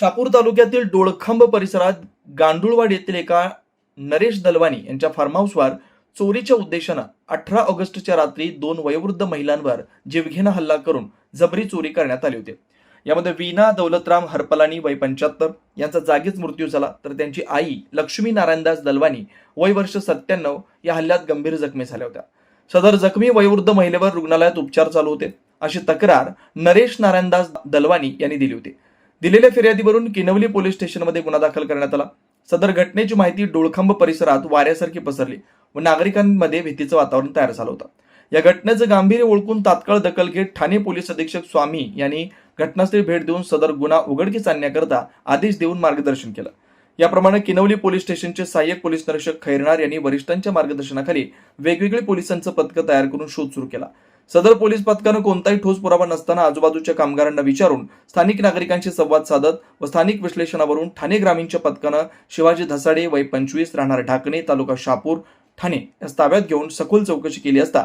शापूर तालुक्यातील डोळखंब परिसरात गांडुळवाड येथील एका नरेश दलवानी यांच्या फार्म हाऊसवर चोरीच्या उद्देशानं अठरा ऑगस्टच्या रात्री दोन वयोवृद्ध महिलांवर जीवघेणा हल्ला करून जबरी चोरी करण्यात आली होती. यामध्ये वीणा दौलतराम हरपलानी वय पंच्याहत्तर यांचा जागीच मृत्यू झाला. तर त्यांची आई लक्ष्मी नारायणदास दलवानी वय वर्ष सत्त्याण्णव या हल्ल्यात गंभीर जखमी झाल्या होत्या. सदर जखमी वयोवृद्ध महिलेवर रुग्णालयात उपचार चालू होते. अशी तक्रार नरेश नारायणदास दलवानी यांनी दिली होती. दिलेल्या फिर्यादीवरून किनवली पोलीस स्टेशनमध्ये गुन्हा दाखल करण्यात आला. सदर घटनेची माहिती डोळखांब परिसरात वाऱ्यासारखी पसरली व नागरिकांमध्ये भीतीचं वातावरण तयार झालं होतं. या घटनेचं गांभीर्य ओळखून तात्काळ दखल घेत ठाणे पोलीस अधीक्षक स्वामी यांनी घटनास्थळी भेट देऊन सदर गुन्हा उघडकीस आणण्याकरता आदेश देऊन मार्गदर्शन केलं. याप्रमाणे किनवली पोलीस स्टेशनचे सहाय्यक पोलीस निरीक्षक खैरनार यांनी वरिष्ठांच्या मार्गदर्शनाखाली वेगवेगळे पोलिसांचं पथकं तयार करून शोध सुरू केला. सदर पोलीस पथकानं कोणताही ठोस पुरावा नसताना आजूबाजूच्या कामगारांना विचारून स्थानिक नागरिकांशी संवाद साधत व स्थानिक विश्लेषणावरून ठाणे ग्रामीणच्या पथकानं शिवाजी धसाडे वय पंचवीस राहणार ढाकणे तालुका शापूर ठाणे या ताब्यात घेऊन सखोल चौकशी केली असता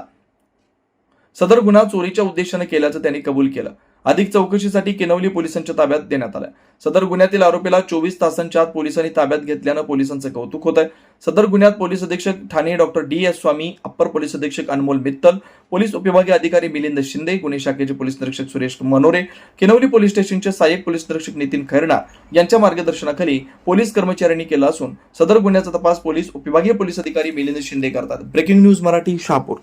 सदर गुन्हा चोरीच्या उद्देशाने केल्याचं त्यांनी कबूल केलं. अधिक चौकशीसाठी किनवली पोलिसांच्या ताब्यात देण्यात आलं सदर गुन्ह्यातील आरोपीला चोवीस तासांच्या आत पोलिसांनी ताब्यात घेतल्यानं पोलिसांचं कौतुक होत आहे सदर गुन्ह्यात पोलीस अधीक्षक Thane doctor D S Swami upper police अधीक्षक अनमोल मित्तल पोलीस उपविभागीय अधिकारी मिलिंद शिंदे गुन्हे शाखेचे पोलीस निरीक्षक सुरेश मनोरे किनवली पोलीस स्टेशनचे सहाय्यक पोलीस निरीक्षक नितीन खैरणा यांच्या मार्गदर्शनाखाली पोलीस कर्मचाऱ्यांनी केला असून सदर गुन्ह्याचा तपास पोलीस उपविभागीय पोलीस अधिकारी मिलिंद शिंदे करतात. Breaking news Marathi Shahapur.